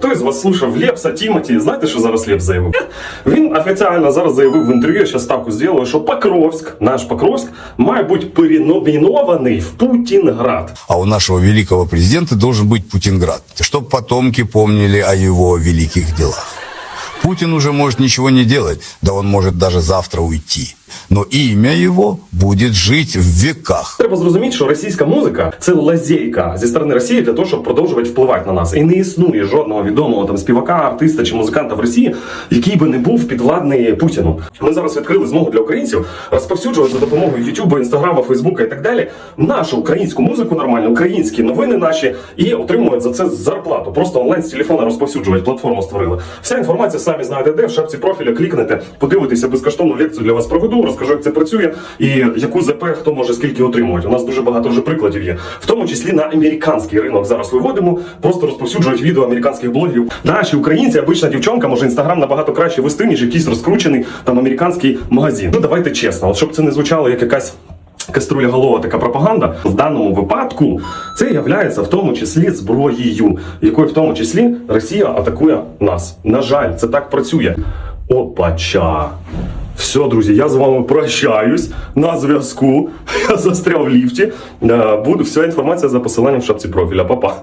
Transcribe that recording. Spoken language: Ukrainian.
Хто із вас слушав Лепса, Тімоті? Знаєте, що зараз Лепс заявив? Він офіційно зараз заявив в інтерв'ю, я зараз ставку зробив, що Покровськ, наш Покровськ, має бути переномінований в Путінград. А у нашего великого президента должен быть Путинград, щоб потомки помнили о его великих делах. Путин уже может ничего не делать, да он может даже завтра уйти. Но имя его будет жить в веках. Треба зрозуміти, що російська музика це лазейка зі сторони Росії для того, щоб продовжувати впливати на нас. І не існує жодного відомого там співака, артиста чи музиканта в Росії, який би не був підвладний Путіну. Ми зараз відкрили змогу для українців розповсюджувати за допомогою Ютубу, Інстаграма, Фейсбука і так далі нашу українську музику, нормальну, українські новини наші і отримують за це зарплату. Просто онлайн з телефона розповсюджувати. Платформу створили. Вся інформація самі знаєте, де в шапці профіля клікнете, подивитеся безкоштовну лекцію для вас проведу, розкажу, як це працює і яку ЗП хто може скільки отримувати. У нас дуже багато вже прикладів є, в тому числі на американський ринок зараз виводимо, просто розповсюджують відео американських блогерів. Наші українці, обична дівчонка, може інстаграм набагато краще вести, ніж якийсь розкручений там американський магазин. Ну давайте чесно, от щоб це не звучало як якась. Каструля голова така пропаганда в даному випадку це являється в тому числі зброєю, якою в тому числі Росія атакує нас. На жаль, це так працює. Опача. Все, друзі, я з вами прощаюсь на зв'язку. Я застряв в ліфті. Буду Буде вся інформація за посиланням в шапці профіля. Па-па.